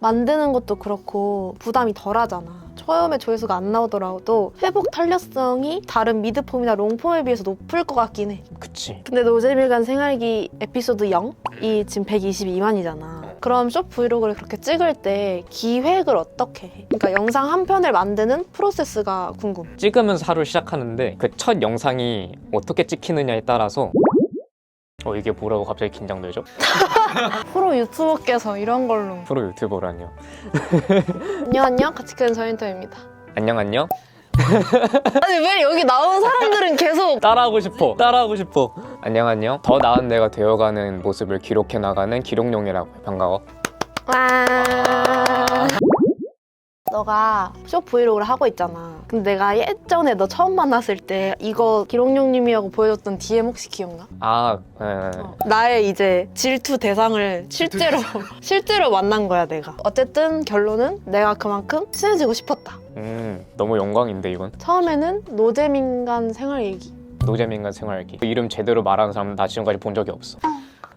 만드는 것도 그렇고 부담이 덜 하잖아. 처음에 조회수가 안 나오더라도 회복 탄력성이 다른 미드폼이나 롱폼에 비해서 높을 것 같긴 해. 그치. 근데 노잼일간 생활기 에피소드 0이 지금 122만이잖아. 그럼 숏 브이로그를 그렇게 찍을 때 기획을 어떻게 해? 그러니까 영상 한 편을 만드는 프로세스가 궁금. 찍으면서 하루 시작하는데 그 첫 영상이 어떻게 찍히느냐에 따라서 어 이게 뭐라고 갑자기 긴장되죠? 프로 유튜버께서 이런 걸로. 프로 유튜버라니요. 안녕 안녕 같이 끄는 저인터입니다. 안녕 안녕. 아니 왜 여기 나온 사람들은 계속 따라하고 싶어. 따라하고 싶어. 안녕 안녕. 더 나은 내가 되어가는 모습을 기록해 나가는 기록용이라고 해. 반가워. 와. 너가 쇼 브이로그를 하고 있잖아. 근데 내가 예전에 너 처음 만났을 때 이거 기록용님이라고 보여줬던 DM 혹시 기억나? 아, 에, 나의 이제 질투 대상을 실제로 실제로 만난 거야 내가. 어쨌든 결론은 내가 그만큼 친해지고 싶었다. 음 너무 영광인데 이건 처음에는 노잼인간 생활 얘기. 노잼인간 생활기. 그 이름 제대로 말하는 사람 나 지금까지 본 적이 없어.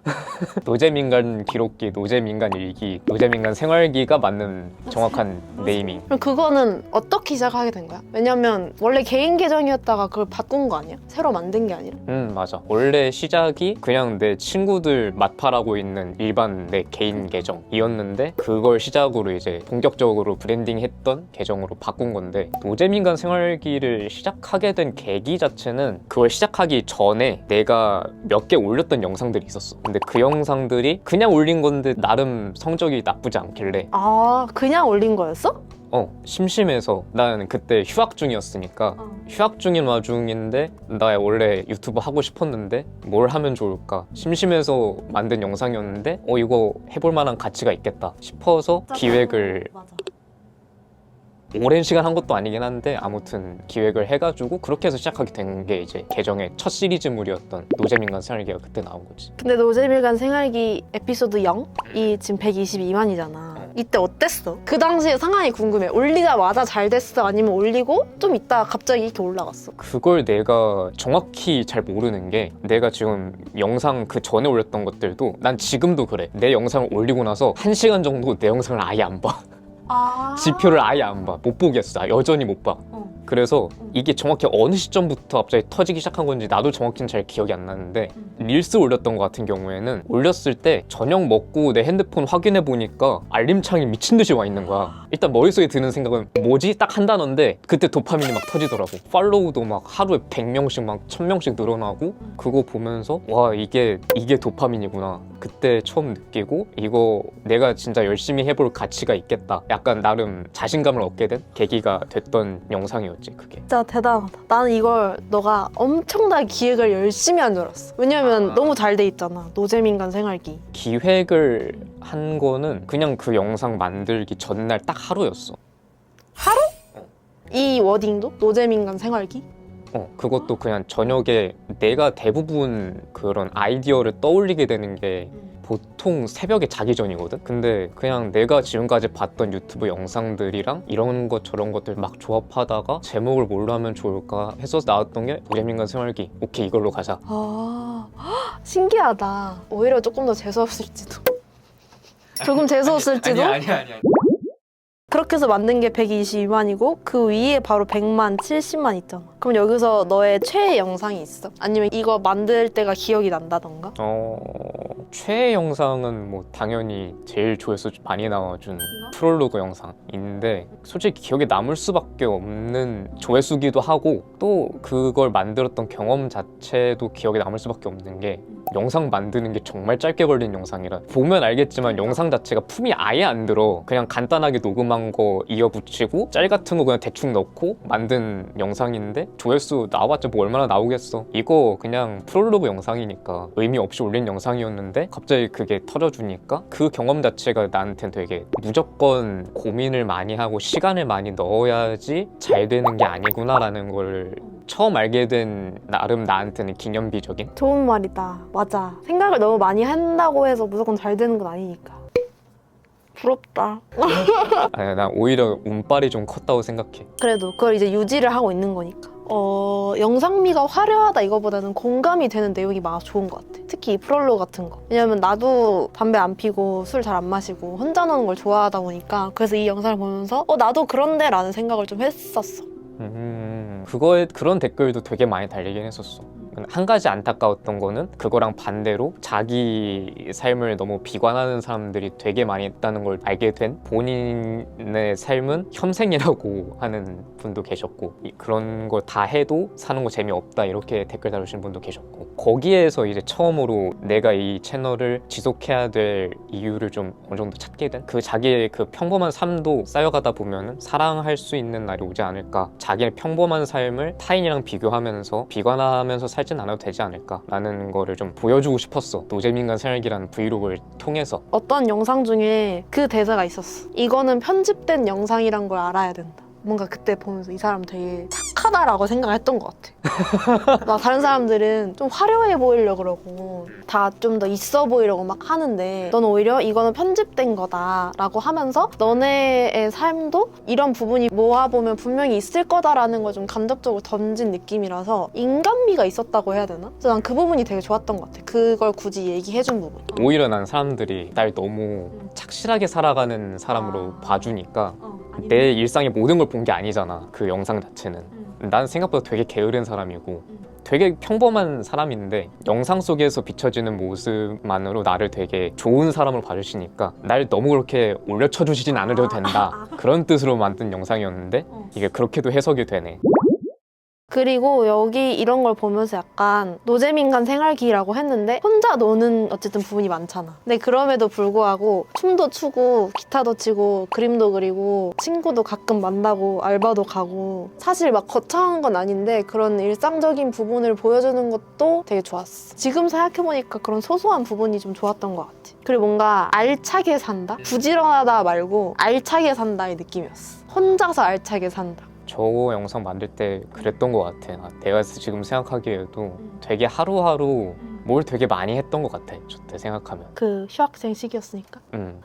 노잼인간 기록기, 노잼인간 일기, 노잼인간 생활기가 맞는 정확한 네이밍. 그럼 그거는 어떻게 시작하게 된 거야? 왜냐면 원래 개인 계정이었다가 그걸 바꾼 거 아니야? 새로 만든 게 아니라? 음 맞아 원래 시작이 그냥 내 친구들 맛팔하고 있는 일반 내 개인 계정이었는데 그걸 시작으로 이제 본격적으로 브랜딩했던 계정으로 바꾼 건데 노잼인간 생활기를 시작하게 된 계기 자체는 그걸 시작하기 전에 내가 몇 개 올렸던 영상들이 있었어 근데 그 영상들이 그냥 올린 건데 나름 성적이 나쁘지 않길래 아 그냥 올린 거였어? 어 심심해서 나는 그때 휴학 중이었으니까 휴학 중인 와중인데 나 원래 유튜브 하고 싶었는데 뭘 하면 좋을까 심심해서 만든 영상이었는데 어 이거 해볼 만한 가치가 있겠다 싶어서 기획을 맞아. 오랜 시간 한 것도 아니긴 한데 아무튼 기획을 해가지고 그렇게 해서 시작하게 된 게 이제 계정의 첫 시리즈물이었던 노잼인간 생활기가 그때 나온 거지 근데 노잼일간 생활기 에피소드 0이 지금 122만이잖아. 이때 어땠어? 그 당시에 상황이 궁금해. 올리자마자 잘 됐어? 아니면 올리고 좀 있다가 갑자기 이렇게 올라갔어? 그걸 내가 정확히 잘 모르는 게 내가 지금 영상 그 전에 올렸던 것들도 난 지금도 그래 내 영상을 올리고 나서 한 시간 정도 내 영상을 아예 안봐 아. 지표를 아예 안 봐. 못 보겠어. 여전히 못 봐. 어. 그래서 이게 정확히 어느 시점부터 갑자기 터지기 시작한 건지 나도 정확히는 잘 기억이 안 나는데 릴스 올렸던 것 같은 경우에는 올렸을 때 저녁 먹고 내 핸드폰 확인해 보니까 알림창이 미친 듯이 와 있는 거야. 일단 머릿속에 드는 생각은 뭐지? 딱 한 단어인데 그때 도파민이 막 터지더라고. 팔로우도 막 하루에 100명씩 막 1000명씩 늘어나고 그거 보면서 와 이게 이게 도파민이구나. 그때 처음 느끼고 이거 내가 진짜 열심히 해볼 가치가 있겠다. 약간 나름 자신감을 얻게 된 계기가 됐던 영상이었 지 그게. 진짜 대단하다. 나는 이걸 너가 엄청나게 기획을 열심히 한 줄 알았어. 왜냐면 아. 너무 잘 돼 있잖아. 노잼인간 생활기. 기획을 한 거는 그냥 그 영상 만들기 전날 딱 하루였어. 이 워딩도 노잼인간 생활기? 어, 그것도 그냥 저녁에 내가 대부분 그런 아이디어를 떠올리게 되는 게 보통 새벽에 자기 전이거든? 근데 그냥 내가 지금까지 봤던 유튜브 영상들이랑 이런 것 저런 것들 막 조합하다가 제목을 뭘로 하면 좋을까 해서 나왔던 게 노잼인간 생활기. 오케이, 이걸로 가자. 아 헉, 신기하다. 오히려 조금 더 재수없을지도. 조금 재수없을지도. 아니. 그렇게 해서 만든 게 122만이고 그 위에 바로 100만, 70만 있잖아. 그럼 여기서 너의 최애 영상이 있어? 아니면 이거 만들 때가 기억이 난다던가? 어, 최애 영상은 뭐 당연히 제일 조회수 많이 나와준 프롤로그 영상인데 솔직히 기억에 남을 수밖에 없는 조회수기도 하고 또 그걸 만들었던 경험 자체도 기억에 남을 수밖에 없는 게 영상 만드는 게 정말 짧게 걸린 영상이라 보면 알겠지만 영상 자체가 품이 아예 안 들어 그냥 간단하게 녹음한 거 이어붙이고 짤 같은 거 그냥 대충 넣고 만든 영상인데 조회수 나와봤자 뭐 얼마나 나오겠어 이거 그냥 프롤로그 영상이니까 의미 없이 올린 영상이었는데 갑자기 그게 터져주니까 그 경험 자체가 나한텐 되게 무조건 고민을 많이 하고 시간을 많이 넣어야지 잘 되는 게 아니구나라는 걸 처음 알게 된 나름 나한테는 기념비적인 좋은 말이다. 맞아. 생각을 너무 많이 한다고 해서 무조건 잘 되는 건 아니니까. 부럽다. 아니 난 오히려 운빨이 좀 컸다고 생각해 그래도 그걸 이제 유지를 하고 있는 거니까. 어, 영상미가 화려하다 이거보다는 공감이 되는 내용이 많아서 좋은 것 같아. 특히 이 프롤로 같은 거. 왜냐면 나도 담배 안 피고 술 잘 안 마시고 혼자 노는 걸 좋아하다 보니까 그래서 이 영상을 보면서 어, 나도 그런데 라는 생각을 좀 했었어. 음, 그거에 그런 댓글도 되게 많이 달리긴 했었어. 한 가지 안타까웠던 거는 그거랑 반대로 자기 삶을 너무 비관하는 사람들이 되게 많이 있다는 걸 알게 된 본인의 삶은 혐생이라고 하는 분도 계셨고 이- 그런 거다 해도 사는 거 재미없다 이렇게 댓글 달으신 분도 계셨고 거기에서 이제 처음으로 내가 이 채널을 지속해야 될 이유를 좀 어느 정도 찾게 된 그 자기의 그 평범한 삶도 쌓여가다 보면은 사랑할 수 있는 날이 오지 않을까. 자기의 평범한 삶을 타인이랑 비교하면서 비관하면서 살진 않아도 되지 않을까라는 거를 좀 보여주고 싶었어 노잼인간 살기라는 브이로그를 통해서 어떤 영상 중에 그 대사가 있었어. 이거는 편집된 영상이란 걸 알아야 된다. 뭔가 그때 보면서 이 사람 되게 착하다라고 생각했던 것 같아. 막 다른 사람들은 좀 화려해 보이려고 그러고 다 좀 더 있어 보이려고 막 하는데 넌 오히려 이거는 편집된 거다라고 하면서 너네의 삶도 이런 부분이 모아보면 분명히 있을 거다라는 걸 좀 간접적으로 던진 느낌이라서 인간미가 있었다고 해야 되나? 그래서 난 그 부분이 되게 좋았던 것 같아. 그걸 굳이 얘기해준 부분. 오히려 난 사람들이 날 너무 착실하게 살아가는 사람으로 아. 봐주니까 내 일상의 모든 걸 본 게 아니잖아 그 영상 자체는. 난 생각보다 되게 게으른 사람이고 되게 평범한 사람인데 영상 속에서 비춰지는 모습만으로 나를 되게 좋은 사람으로 봐주시니까 날 너무 그렇게 올려쳐 주시진 않으려도 된다. 그런 뜻으로 만든 영상이었는데 이게 그렇게도 해석이 되네 그리고 여기 이런 걸 보면서 약간 노잼인간 생활기라고 했는데 혼자 노는 어쨌든 부분이 많잖아. 근데 그럼에도 불구하고 춤도 추고 기타도 치고 그림도 그리고 친구도 가끔 만나고 알바도 가고 사실 막 거창한 건 아닌데 그런 일상적인 부분을 보여주는 것도 되게 좋았어. 지금 생각해보니까 그런 소소한 부분이 좀 좋았던 것 같아. 그리고 뭔가 알차게 산다? 부지런하다 말고 알차게 산다의 느낌이었어. 혼자서 알차게 산다. 저 영상 만들 때 그랬던 것 같아 나- 내가 지금 생각하기에도 되게 하루하루 뭘 되게 많이 했던 것 같아 저때 생각하면 그 휴학생 시기였으니까. 음,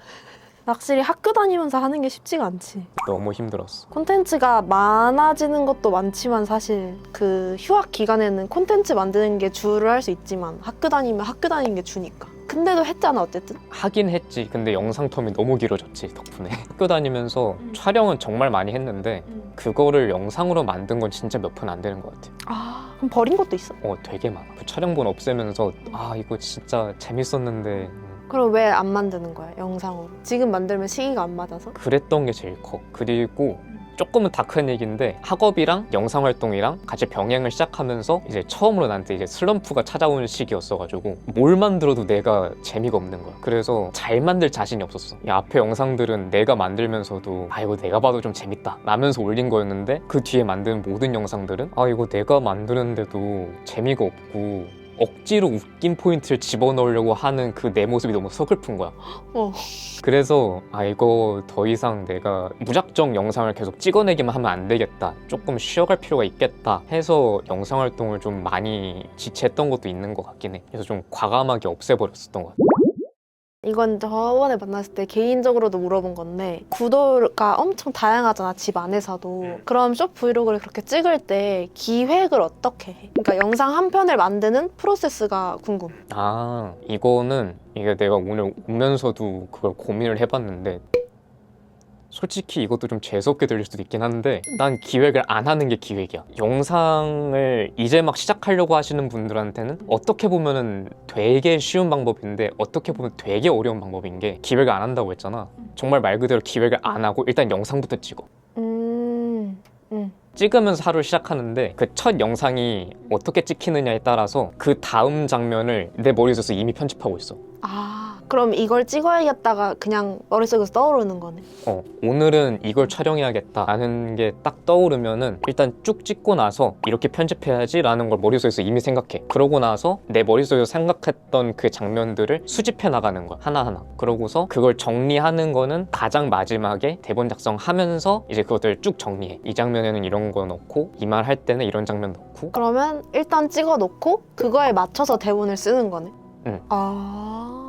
확실히 학교 다니면서 하는 게 쉽지가 않지. 너무 힘들었어 콘텐츠가 많아지는 것도 많지만 사실 그 휴학 기간에는 콘텐츠 만드는 게 주를 할 수 있지만 학교 다니면 학교 다니는 게 주니까. 근데도 했잖아 어쨌든. 하긴 했지. 근데 영상 텀이 너무 길어졌지 덕분에. 학교 다니면서 음. 촬영은 정말 많이 했는데 그거를 영상으로 만든 건 진짜 몇 편 안 되는 것 같아. 아 그럼 버린 것도 있어? 어 되게 많아. 그 촬영본 없애면서 아 이거 진짜 재밌었는데 음, 그럼 왜 안 만드는 거야 영상으로? 지금 만들면 시기가 안 맞아서? 그랬던 게 제일 커. 그리고 조금은 다큰 얘기인데 학업이랑 영상 활동이랑 같이 병행을 시작하면서 이제 처음으로 나한테 이제 슬럼프가 찾아오는 시기였어가지고 뭘 만들어도 내가 재미가 없는 거야. 그래서 잘 만들 자신이 없었어. 이 앞에 영상들은 내가 만들면서도 아 이거 내가 봐도 좀 재밌다 라면서 올린 거였는데 그 뒤에 만든 모든 영상들은 아 이거 내가 만드는데도 재미가 없고 억지로 웃긴 포인트를 집어넣으려고 하는 그 내 모습이 너무 서글픈 거야. 어. 그래서 아 이거 더 이상 내가 무작정 영상을 계속 찍어내기만 하면 안 되겠다 조금 쉬어갈 필요가 있겠다 해서 영상 활동을 좀 많이 지체했던 것도 있는 것 같긴 해 그래서 좀 과감하게 없애버렸었던 것 같아 이건 저번에 만났을 때 개인적으로도 물어본 건데 구도가 엄청 다양하잖아 집 안에서도. 그럼 쇼 브이로그를 그렇게 찍을 때 기획을 어떻게 해? 그러니까 영상 한 편을 만드는 프로세스가 궁금. 아 이거는 이게 내가 오늘 오면서도 그걸 고민을 해봤는데 솔직히 이것도 좀 재수없게 들릴 수도 있긴 한데 난 기획을 안 하는 게 기획이야. 영상을 이제 막 시작하려고 하시는 분들한테는 어떻게 보면은 되게 쉬운 방법인데 어떻게 보면 되게 어려운 방법인 게 기획을 안 한다고 했잖아. 정말 말 그대로 기획을 안 하고 일단 영상부터 찍어. 음... 음. 찍으면서 하루를 시작하는데 그 첫 영상이 어떻게 찍히느냐에 따라서 그 다음 장면을 내 머릿속에서 이미 편집하고 있어. 아 그럼 이걸 찍어야겠다가 그냥 머릿속에서 떠오르는 거네 어, 오늘은 이걸 촬영해야겠다 라는 게 딱 떠오르면은 일단 쭉 찍고 나서 이렇게 편집해야지 라는 걸 머릿속에서 이미 생각해. 그러고 나서 내 머릿속에서 생각했던 그 장면들을 수집해 나가는 거야. 하나하나. 그러고서 그걸 정리하는 거는 가장 마지막에 대본 작성하면서 이제 그것들 쭉 정리해. 이 장면에는 이런 거 넣고 이 말 할 때는 이런 장면 넣고 그러면 일단 찍어 놓고 그거에 맞춰서 대본을 쓰는 거네 응. 아...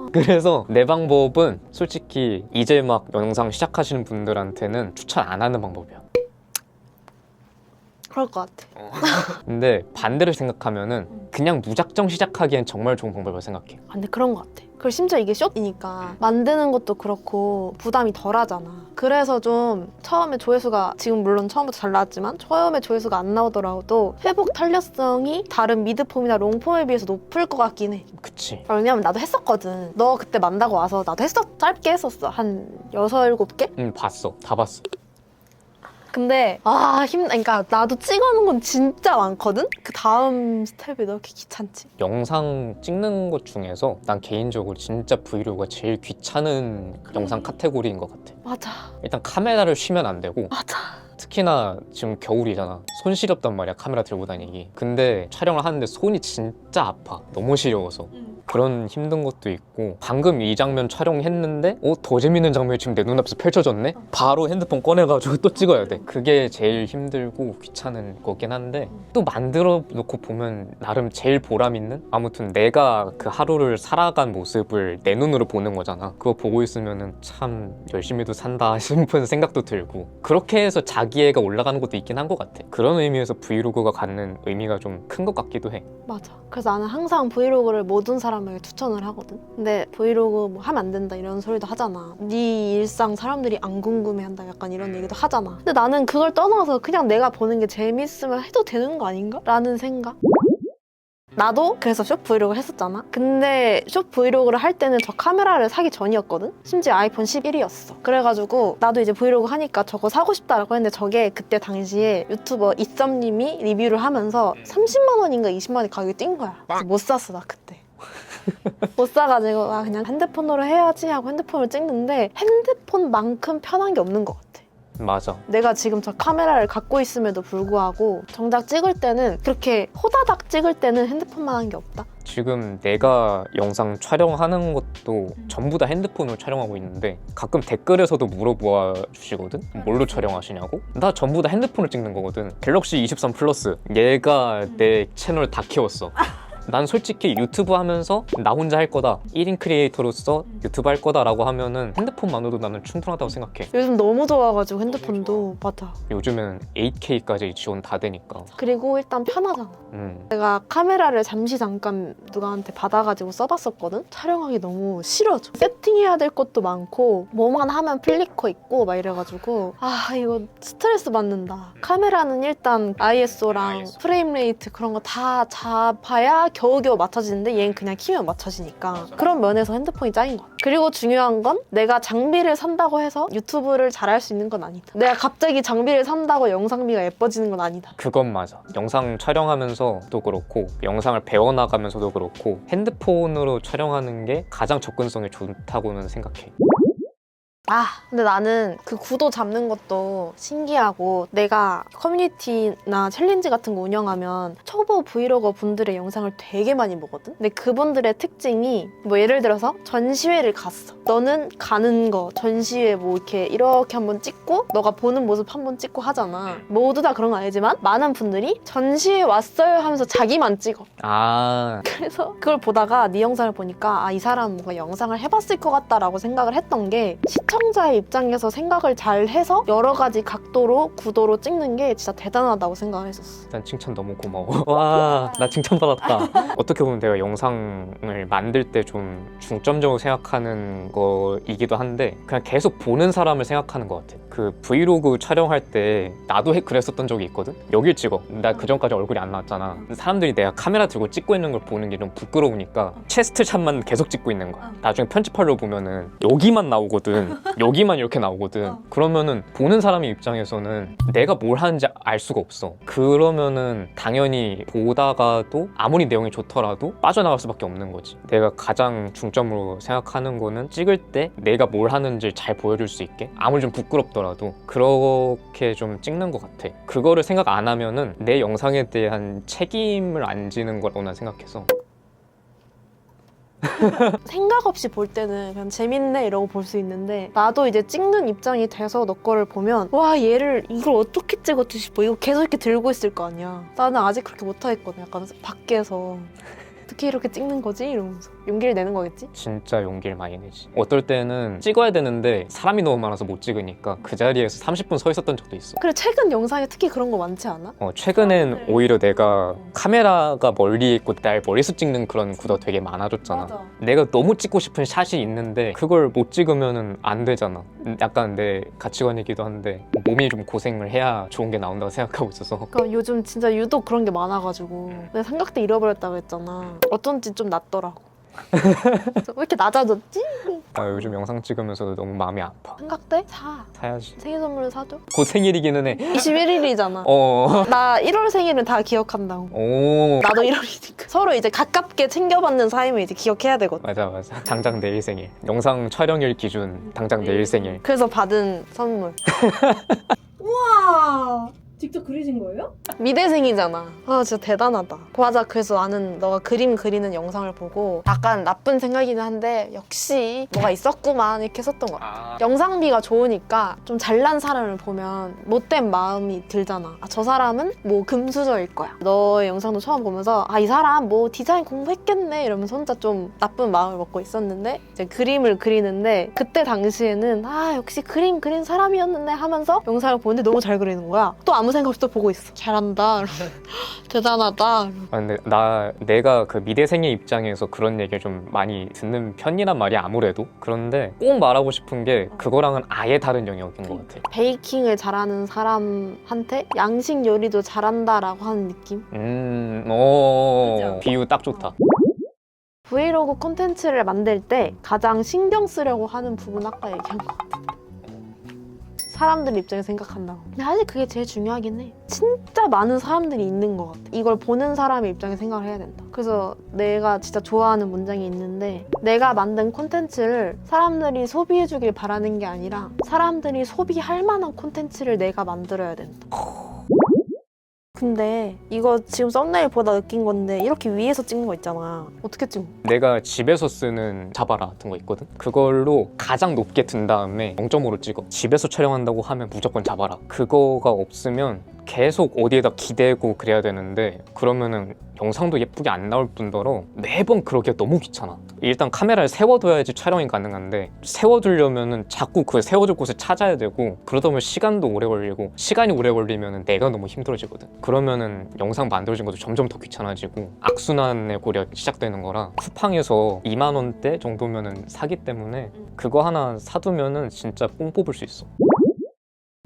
그래서 내 방법은 솔직히 이제 막 영상 시작하시는 분들한테는 추천 안 하는 방법이야. 그럴 것 같아. 근데 반대로 생각하면은 그냥 무작정 시작하기엔 정말 좋은 방법이라고 생각해. 아, 근데 그런 것 같아. 그리고 심지어 이게 숏이니까 만드는 것도 그렇고 부담이 덜 하잖아. 그래서 좀 처음에 조회수가 지금 물론 처음부터 잘 나왔지만 처음에 조회수가 안 나오더라도 회복 탄력성이 다른 미드폼이나 롱폼에 비해서 높을 것 같긴 해. 그치. 왜냐면 나도 했었거든. 너 그때 만나고 와서 나도 했었 짧게 했었어. 한 여섯 일곱 개? 응 봤어. 다 봤어. 근데 아 힘. 그러니까 나도 찍어놓은 건 진짜 많거든. 그 다음 스텝이 왜 이렇게 귀찮지? 영상 찍는 것 중에서 난 개인적으로 진짜 브이로그가 제일 귀찮은 영상 카테고리인 것 같아. 맞아. 일단 카메라를 쉬면 안 되고 맞아. 특히나 지금 겨울이잖아. 손 시렵단 말이야 카메라 들고 다니기. 근데 촬영을 하는데 손이 진짜 아파. 너무 시려워서. 그런 힘든 것도 있고 방금 이 장면 촬영했는데 어? 더 재밌는 장면이 지금 내 눈앞에서 펼쳐졌네? 바로 핸드폰 꺼내가지고 또 찍어야 돼 그게 제일 힘들고 귀찮은 거긴 한데 또 만들어 놓고 보면 나름 제일 보람 있는? 아무튼 내가 그 하루를 살아간 모습을 내 눈으로 보는 거잖아 그거 보고 있으면 참 열심히도 산다 싶은 생각도 들고 그렇게 해서 자기 애가 올라가는 것도 있긴 한 것 같아 그런 의미에서 브이로그가 갖는 의미가 좀 큰 것 같기도 해 맞아. 그래서 나는 항상 브이로그를 모든 사람에게 추천을 하거든. 근데 브이로그 뭐 하면 안 된다 이런 소리도 하잖아. 네 일상 사람들이 안 궁금해한다 약간 이런 얘기도 하잖아. 근데 나는 그걸 떠나서 그냥 내가 보는 게 재밌으면 해도 되는 거 아닌가? 라는 생각. 나도 그래서 숏 브이로그 했었잖아. 근데 숏 브이로그를 할 때는 저 카메라를 사기 전이었거든. 심지어 아이폰 11이었어. 그래가지고 나도 이제 브이로그 하니까 저거 사고 싶다라고 했는데 저게 그때 당시에 유튜버 이썸님이 리뷰를 하면서 30만 원인가 20만 원이 가격이 뛴 거야. 그래서 못 샀어 나 그때. 못 사가지고 아 그냥 핸드폰으로 해야지 하고 핸드폰을 찍는데 핸드폰만큼 편한 게 없는 것 같아. 맞아 내가 지금 저 카메라를 갖고 있음에도 불구하고 정작 찍을 때는 그렇게 호다닥 찍을 때는 핸드폰만 한 게 없다. 지금 내가 영상 촬영하는 것도 전부 다 핸드폰으로 촬영하고 있는데 가끔 댓글에서도 물어보아 주시거든? 뭘로 촬영하시냐고? 나 전부 다 핸드폰을 찍는 거거든. 갤럭시 23 플러스. 얘가 내 채널 다 키웠어. 난 솔직히 유튜브 하면서 나 혼자 할 거다. 1인 크리에이터로서 유튜브 할 거다 라고 하면은 핸드폰만으로도 나는 충분하다고 생각해. 요즘 너무 좋아가지고 핸드폰도 맞아. 요즘엔 8K까지 지원 다 되니까. 그리고 일단 편하잖아. 음. 내가 카메라를 잠시 잠깐 누가한테 받아가지고 써봤었거든? 촬영하기 너무 싫어져. 세팅해야 될 것도 많고, 뭐만 하면 플리커 있고, 막 이래가지고, 아, 이거 스트레스 받는다. 카메라는 일단 ISO랑 ISO. 프레임 레이트 그런 거 다 잡아야 겨우겨우 맞춰지는데, 얘는 그냥 키면 맞춰지니까. 그런 면에서 핸드폰이 짱인 것 같아. 그리고 중요한 건 내가 장비를 산다고 해서 유튜브를 잘할 수 있는 건 아니다. 내가 갑자기 장비를 산다고 영상미가 예뻐지는 건 아니다. 그건 맞아. 영상 촬영하면서도 그렇고 영상을 배워나가면서도 그렇고 핸드폰으로 촬영하는 게 가장 접근성이 좋다고는 생각해. 아, 근데 나는 그 구도 잡는 것도 신기하고 내가 커뮤니티나 챌린지 같은 거 운영하면 초보 브이로거 분들의 영상을 되게 많이 보거든? 근데 그분들의 특징이 뭐 예를 들어서 전시회를 갔어. 너는 가는 거, 전시회 뭐 이렇게 이렇게 한번 찍고 너가 보는 모습 한번 찍고 하잖아. 모두 다 그런 건 아니지만 많은 분들이 전시회 왔어요 하면서 자기만 찍어. 아, 그래서 그걸 보다가 네 영상을 보니까 아 이 사람 뭔가 영상을 해봤을 것 같다라고 생각을 했던 게 시청 자의 입장에서 생각을 잘 해서 여러 가지 각도로 구도로 찍는 게 진짜 대단하다고 생각을 했었어. 일단 칭찬 너무 고마워. 와, 나 칭찬 받았다. 어떻게 보면 내가 영상을 만들 때 좀 중점적으로 생각하는 거이기도 한데 그냥 계속 보는 사람을 생각하는 것 같아. 그 브이로그 촬영할 때 나도 해- 그랬었던 적이 있거든. 여길 찍어. 나 그 전까지 얼굴이 안 나왔잖아. 사람들이 내가 카메라 들고 찍고 있는 걸 보는 게 좀 부끄러우니까 체스트 샷만 계속 찍고 있는 거야. 나중에 편집하려 보면은 여기만 나오거든. 여기만 이렇게 나오거든. 그러면은 보는 사람의 입장에서는 내가 뭘 하는지 알 수가 없어. 그러면은 당연히 보다가도 아무리 내용이 좋더라도 빠져나갈 수밖에 없는 거지. 내가 가장 중점으로 생각하는 거는 찍을 때 내가 뭘 하는지 잘 보여줄 수 있게 아무리 좀 부끄럽더라도 그렇게 좀 찍는 것 같아. 그거를 생각 안 하면은 내 영상에 대한 책임을 안 지는 거라고 난 생각해서 생각 없이 볼 때는 그냥 재밌네 이러고 볼 수 있는데 나도 이제 찍는 입장이 돼서 너 거를 보면 와 얘를 이걸 어떻게 찍었지 싶어. 이거 계속 이렇게 들고 있을 거 아니야. 나는 아직 그렇게 못하겠거든. 약간 밖에서. 어떻게 이렇게 찍는 거지? 이러면서 용기를 내는 거겠지? 진짜 용기를 많이 내지. 어떨 때는 찍어야 되는데 사람이 너무 많아서 못 찍으니까 그 자리에서 30분 서 있었던 적도 있어. 그래 최근 영상에 특히 그런 거 많지 않아? 어, 최근엔 오히려 내가 카메라가 멀리 있고 날 멀리서 찍는 그런 구도 되게 많아졌잖아. 내가 너무 찍고 싶은 샷이 있는데 그걸 못 찍으면 안 되잖아. 약간 내 가치관이기도 한데 몸이 좀 고생을 해야 좋은 게 나온다고 생각하고 있어서 그러니까 요즘 진짜 유독 그런 게 많아가지고 내가 삼각대 잃어버렸다고 했잖아 어쩐지 좀 낫더라고 왜 이렇게 낮아졌지? 아, 요즘 영상 찍으면서도 너무 마음이 아파. 삼각대? 사 사야지. 생일 선물로 사줘? 곧 생일이기는 해. 21일이잖아 어. 나 1월 생일은 다 기억한다고 오. 나도 1월이니까 서로 이제 가깝게 챙겨받는 사이면 이제 기억해야 되거든 맞아 맞아. 당장 내일 생일. 영상 촬영일 기준 당장 내일 생일. 그래서 받은 선물 우와 직접 그리신 거예요? 미대생이잖아 아 진짜 대단하다 맞아 그래서 나는 너가 그림 그리는 영상을 보고 약간 나쁜 생각이긴 한데 역시 뭐가 있었구만 이렇게 썼던 거야 아. 영상비가 좋으니까 좀 잘난 사람을 보면 못된 마음이 들잖아. 아, 저 사람은 뭐 금수저일 거야. 너의 영상도 처음 보면서 아, 이 사람 뭐 디자인 공부했겠네 이러면서 혼자 좀 나쁜 마음을 먹고 있었는데 이제 그림을 그리는데 그때 당시에는 아, 역시 그림 그린 사람이었는데 하면서 영상을 보는데 너무 잘 그리는 거야. 또 아무 생각 없이 또 보고 있어. 잘한다. 대단하다. 아, 근데 나 내가 그 미대생의 입장에서 그런 얘기를 좀 많이 듣는 편이란 말이 아무래도 그런데 꼭 말하고 싶은 게 그거랑은 아예 다른 영역인 것 같아. 베이킹을 잘하는 사람한테 양식 요리도 잘한다라고 하는 느낌? 음, 어, 그죠? 비유 딱 좋다. 브이로그 콘텐츠를 만들 때 가장 신경 쓰려고 하는 부분 아까 얘기한 것 같아. 사람들 입장에서 생각한다고. 근데 사실 그게 제일 중요하긴 해. 진짜 많은 사람들이 있는 것 같아. 이걸 보는 사람의 입장에 생각을 해야 된다. 그래서 내가 진짜 좋아하는 문장이 있는데 내가 만든 콘텐츠를 사람들이 소비해주길 바라는 게 아니라 사람들이 소비할 만한 콘텐츠를 내가 만들어야 된다. 근데 이거 지금 썸네일 보다 느낀 건데 이렇게 위에서 찍는 거 있잖아. 어떻게 찍어? 내가 집에서 쓰는 자바라 같은 거 있거든. 그걸로 가장 높게 든 다음에 0.5로 찍어. 집에서 촬영한다고 하면 무조건 자바라. 그거가 없으면 계속 어디에다 기대고 그래야 되는데 그러면은 영상도 예쁘게 안 나올 뿐더러 매번 그러기가 너무 귀찮아. 일단 카메라를 세워둬야지 촬영이 가능한데 세워두려면은 자꾸 그 세워줄 곳을 찾아야 되고 그러다 보면 시간도 오래 걸리고 시간이 오래 걸리면은 내가 너무 힘들어지거든. 그러면은 영상 만들어진 것도 점점 더 귀찮아지고 악순환의 고리가 시작되는 거라 쿠팡에서 2만 원대 정도면은 사기 때문에 그거 하나 사두면은 진짜 뽕 뽑을 수 있어.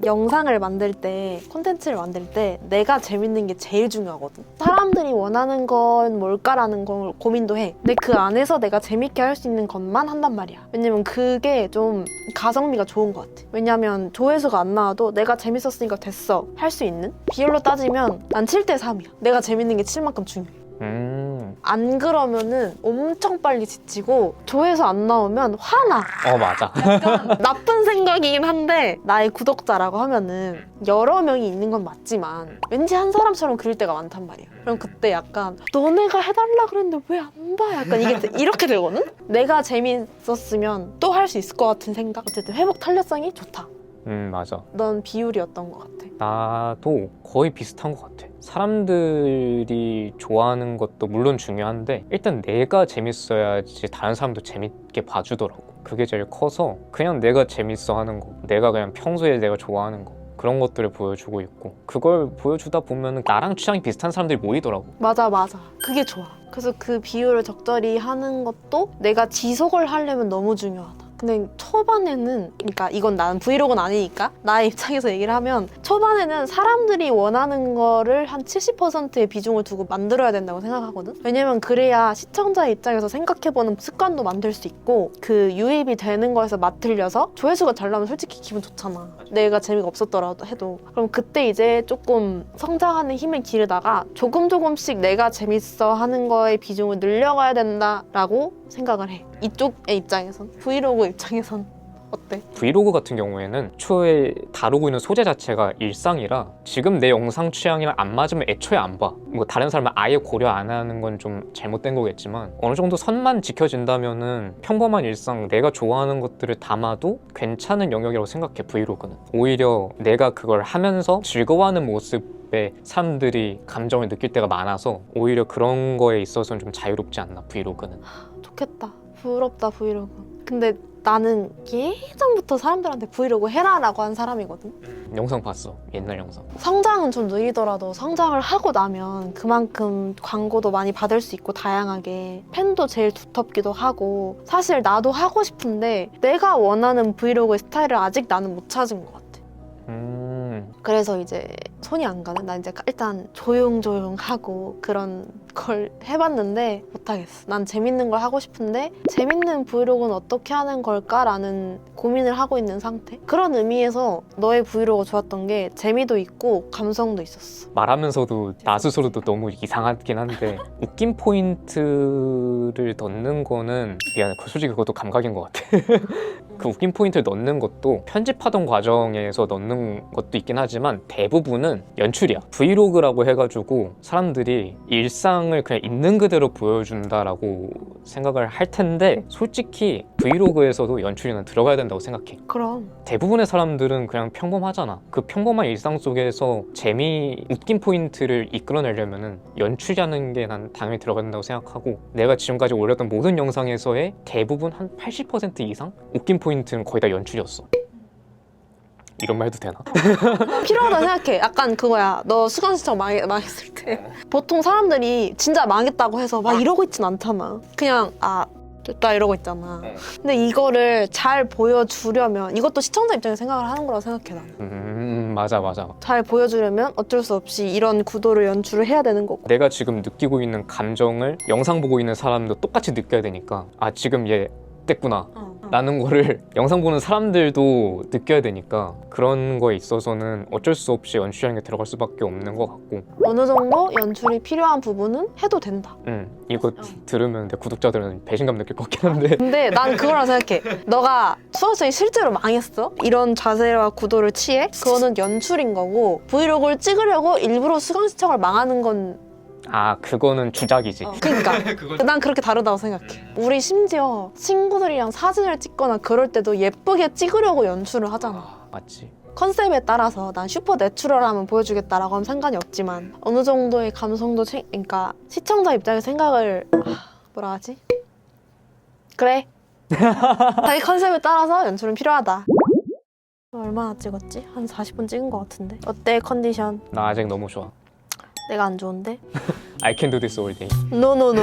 영상을 만들 때, 콘텐츠를 만들 때 내가 재밌는 게 제일 중요하거든. 사람들이 원하는 건 뭘까라는 걸 고민도 해. 근데 그 안에서 내가 재밌게 할 수 있는 것만 한단 말이야. 왜냐면 그게 좀 가성비가 좋은 것 같아. 왜냐면 조회수가 안 나와도 내가 재밌었으니까 됐어. 할 수 있는? 비율로 따지면 난 7대 3이야. 내가 재밌는 게 7만큼 중요해. 음, 안 그러면은 엄청 빨리 지치고 조회수 안 나오면 화나. 어 맞아. 나쁜 생각이긴 한데 나의 구독자라고 하면은 여러 명이 있는 건 맞지만 왠지 한 사람처럼 그릴 때가 많단 말이야. 그럼 그때 약간 너네가 해달라 그랬는데 왜 안 봐? 약간 이게 이렇게 되거든? 내가 재밌었으면 또 할 수 있을 것 같은 생각. 어쨌든 회복 탄력성이 좋다. 음 맞아. 넌 비율이었던 것 같아. 나도 거의 비슷한 것 같아. 사람들이 좋아하는 것도 물론 중요한데 일단 내가 재밌어야지 다른 사람도 재밌게 봐주더라고. 그게 제일 커서 그냥 내가 재밌어 하는 거, 내가 그냥 평소에 내가 좋아하는 거 그런 것들을 보여주고 있고 그걸 보여주다 보면 나랑 취향이 비슷한 사람들이 모이더라고. 맞아, 맞아. 그게 좋아. 그래서 그 비율을 적절히 하는 것도 내가 지속을 하려면 너무 중요하다. 근데 초반에는, 그러니까 이건 나는 브이로그는 아니니까 나의 입장에서 얘기를 하면 초반에는 사람들이 원하는 거를 한 70%의 비중을 두고 만들어야 된다고 생각하거든? 왜냐면 그래야 시청자 입장에서 생각해보는 습관도 만들 수 있고 그 유입이 되는 거에서 맞들려서 조회수가 잘 나면 솔직히 기분 좋잖아. 내가 재미가 없었더라도 해도. 그럼 그때 이제 조금 성장하는 힘을 기르다가 조금 조금씩 내가 재밌어 하는 거의 비중을 늘려가야 된다라고 생각을 해. 이쪽의 입장에선. 브이로그 입장에선. 어때? 브이로그 같은 경우에는 초에 다루고 있는 소재 자체가 일상이라 지금 내 영상 취향이랑 안 맞으면 애초에 안 봐. 뭐 다른 사람은 아예 고려 안 하는 건 좀 잘못된 거겠지만 어느 정도 선만 지켜진다면은 평범한 일상 내가 좋아하는 것들을 담아도 괜찮은 영역이라고 생각해 브이로그는. 오히려 내가 그걸 하면서 즐거워하는 모습에 사람들이 감정을 느낄 때가 많아서 오히려 그런 거에 있어서는 좀 자유롭지 않나 브이로그는. 좋겠다. 부럽다 브이로그. 근데 나는 예전부터 사람들한테 브이로그 해라라고 한 사람이거든. 영상 봤어 옛날 영상. 성장은 좀 느리더라도 성장을 하고 나면 그만큼 광고도 많이 받을 수 있고 다양하게 팬도 제일 두텁기도 하고 사실 나도 하고 싶은데 내가 원하는 브이로그 스타일을 아직 나는 못 찾은 것 같아. 음. 그래서 이제 손이 안 가는 나 이제 일단 조용조용 하고 그런 걸 해봤는데 못하겠어. 난 재밌는 걸 하고 싶은데 재밌는 브이로그는 어떻게 하는 걸까라는 고민을 하고 있는 상태. 그런 의미에서 너의 브이로그 좋았던 게 재미도 있고 감성도 있었어. 말하면서도 나 스스로도 너무 이상하긴 한데 웃긴 포인트를 넣는 거는 미안해 그 솔직히 그것도 감각인 것 같아. 그 웃긴 포인트를 넣는 것도 편집하던 과정에서 넣는 것도 있긴 하지만 대부분은 연출이야 브이로그라고 해가지고 사람들이 일상을 그냥 있는 그대로 보여준다라고 생각을 할 텐데 솔직히 브이로그에서도 연출이는 들어가야 된다고 생각해 그럼 대부분의 사람들은 그냥 평범하잖아. 그 평범한 일상 속에서 재미, 웃긴 포인트를 이끌어내려면은 연출이라는 게 난 당연히 들어간다고 생각하고 내가 지금까지 올렸던 모든 영상에서의 대부분 한 80% 이상 웃긴 포인트는 거의 다 연출이었어. 이런 말 해도 되나? 필요하다 생각해 약간 그거야 너 수강 신청 망, 망했을 때 보통 사람들이 진짜 망했다고 해서 막 이러고 있진 않잖아 그냥 아 됐다 이러고 있잖아 네. 근데 이거를 잘 보여주려면 이것도 시청자 입장에서 생각을 하는 거라고 생각해 나는 음, 맞아, 맞아. 잘 보여주려면 어쩔 수 없이 이런 구도를 연출을 해야 되는 거고 내가 지금 느끼고 있는 감정을 영상 보고 있는 사람도 똑같이 느껴야 되니까 아, 지금 얘 뗐구나. 라는 거를 영상 보는 사람들도 느껴야 되니까 그런 거에 있어서는 어쩔 수 없이 연출이라는 게 들어갈 수밖에 없는 것 같고 어느 정도 연출이 필요한 부분은 해도 된다 음, 이거 들으면 내 구독자들은 배신감 느낄 것 같긴 한데 근데 난 그거라 생각해 너가 수강생이 실제로 망했어? 이런 자세와 구도를 취해? 그거는 연출인 거고 브이로그를 찍으려고 일부러 수강 신청을 망하는 건 아 그거는 주작이지. 어, 그러니까. 난 그렇게 다르다고 생각해. 우리 심지어 친구들이랑 사진을 찍거나 그럴 때도 예쁘게 찍으려고 연출을 하잖아. 맞지. 컨셉에 따라서 난 슈퍼 내추럴함은 보여주겠다라고 하면 상관이 없지만 어느 정도의 감성도 챙, 그러니까 시청자 입장의 생각을 아, 뭐라 하지? 그래. 자기 컨셉에 따라서 연출은 필요하다. 얼마나 찍었지? 한 40분 찍은 것 같은데. 어때 컨디션? 나 아직 너무 좋아 내가 안 좋은데? I can do this all day. 노노노노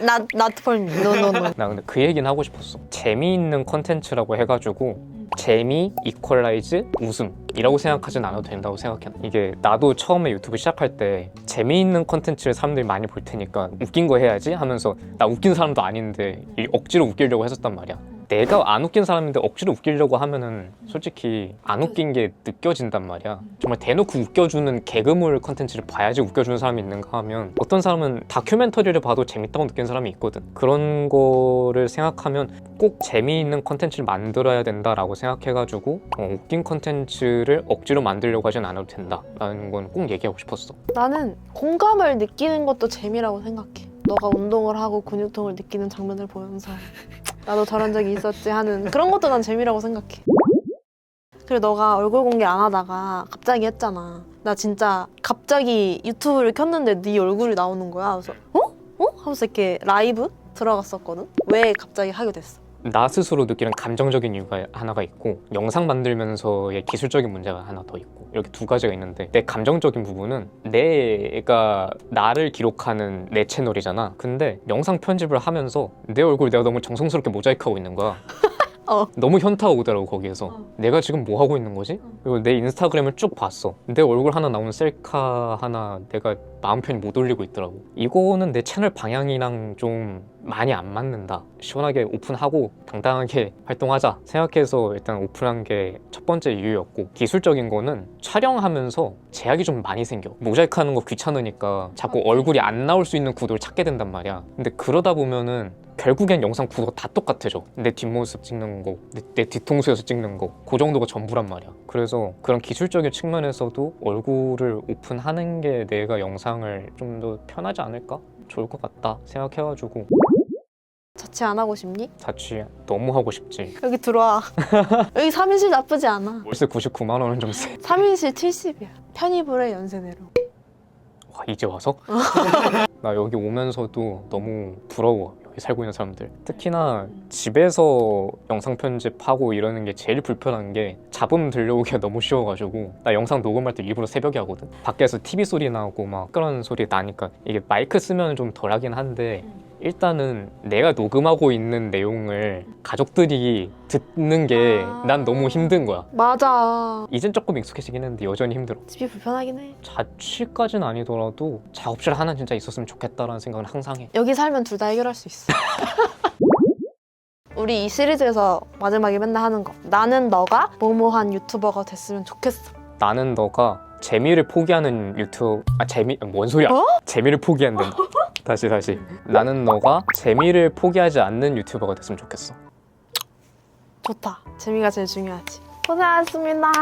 not, not for me. 노노노 나 근데 그 얘기는 하고 싶었어. 재미있는 컨텐츠라고 해가지고 재미, 이퀄라이즈, 웃음이라고 생각하진 않아도 된다고 생각해. 이게 나도 처음에 유튜브 시작할 때 재미있는 컨텐츠를 사람들이 많이 볼 테니까 웃긴 거 해야지 하면서 나 웃긴 사람도 아닌데 이 억지로 웃기려고 했었단 말이야 내가 안 웃긴 사람인데 억지로 웃기려고 하면은 솔직히 안 웃긴 게 느껴진단 말이야. 정말 대놓고 웃겨주는 개그물 컨텐츠를 봐야지 웃겨주는 사람이 있는가 하면 어떤 사람은 다큐멘터리를 봐도 재밌다고 느끼는 사람이 있거든. 그런 거를 생각하면 꼭 재미있는 컨텐츠를 만들어야 된다라고 생각해가지고 어, 웃긴 컨텐츠를 억지로 만들려고 하진 않아도 된다라는 건 꼭 얘기하고 싶었어. 나는 공감을 느끼는 것도 재미라고 생각해. 너가 운동을 하고 근육통을 느끼는 장면을 보면서 나도 저런 적이 있었지 하는 그런 것도 난 재미라고 생각해. 그리고 너가 얼굴 공개 안 하다가 갑자기 했잖아. 나 진짜 갑자기 유튜브를 켰는데 네 얼굴이 나오는 거야. 그래서 어? 어? 하면서 이렇게 라이브 들어갔었거든. 왜 갑자기 하게 됐어? 나 스스로 느끼는 감정적인 이유가 하나가 있고 영상 만들면서의 기술적인 문제가 하나 더 있고 이렇게 두 가지가 있는데 내 감정적인 부분은 내가 나를 기록하는 내 채널이잖아. 근데 영상 편집을 하면서 내 얼굴 내가 너무 정성스럽게 모자이크하고 있는 거야 어. 너무 현타가 오더라고 거기에서. 어. 내가 지금 뭐 하고 있는 거지? 그리고 내 인스타그램을 쭉 봤어. 내 얼굴 하나 나오는 셀카 하나 내가 마음 편히 못 올리고 있더라고. 이거는 내 채널 방향이랑 좀 많이 안 맞는다. 시원하게 오픈하고 당당하게 활동하자 생각해서 일단 오픈한 게 첫 번째 이유였고 기술적인 거는 촬영하면서 제약이 좀 많이 생겨. 모자이크 하는 거 귀찮으니까 자꾸 얼굴이 안 나올 수 있는 구도를 찾게 된단 말이야. 근데 그러다 보면은 결국엔 영상 구도가 다 똑같아져. 내 뒷모습 찍는 거, 내, 내 뒤통수에서 찍는 거, 그 정도가 전부란 말이야. 그래서 그런 기술적인 측면에서도 얼굴을 오픈하는 게 내가 영상을 좀 더 편하지 않을까? 좋을 것 같다 생각해가지고 자취 안 하고 싶니? 자취 너무 하고 싶지. 여기 들어와. 여기 3인실 나쁘지 않아. 월세 99만 원은 좀 세. 3인실 70이야. 편의불에 연세대로. 와 이제 와서? 나 여기 오면서도 너무 부러워 살고 있는 사람들. 특히나 집에서 영상 편집하고 이러는 게 제일 불편한 게 잡음 들려오기가 너무 쉬워가지고 나 영상 녹음할 때 일부러 새벽에 하거든. 밖에서 TV 소리 나고 막 그런 소리 나니까 이게 마이크 쓰면 좀 덜하긴 한데 일단은 내가 녹음하고 있는 내용을 가족들이 듣는 게 난 너무 힘든 거야 맞아. 이젠 조금 익숙해지긴 했는데 여전히 힘들어 집이 불편하긴 해. 자취까지는 아니더라도 작업실 하나 진짜 있었으면 좋겠다라는 생각은 항상 해. 여기 살면 둘 다 해결할 수 있어. 우리 이 시리즈에서 마지막에 맨날 하는 거. 나는 너가 뭐뭐한 유튜버가 됐으면 좋겠어. 나는 너가 재미를 포기하는 유튜브 아 재미 뭔 소리야? 어? 재미를 포기한다. 다시 다시. 나는 너가 재미를 포기하지 않는 유튜버가 됐으면 좋겠어. 좋다. 재미가 제일 중요하지. 고생하셨습니다.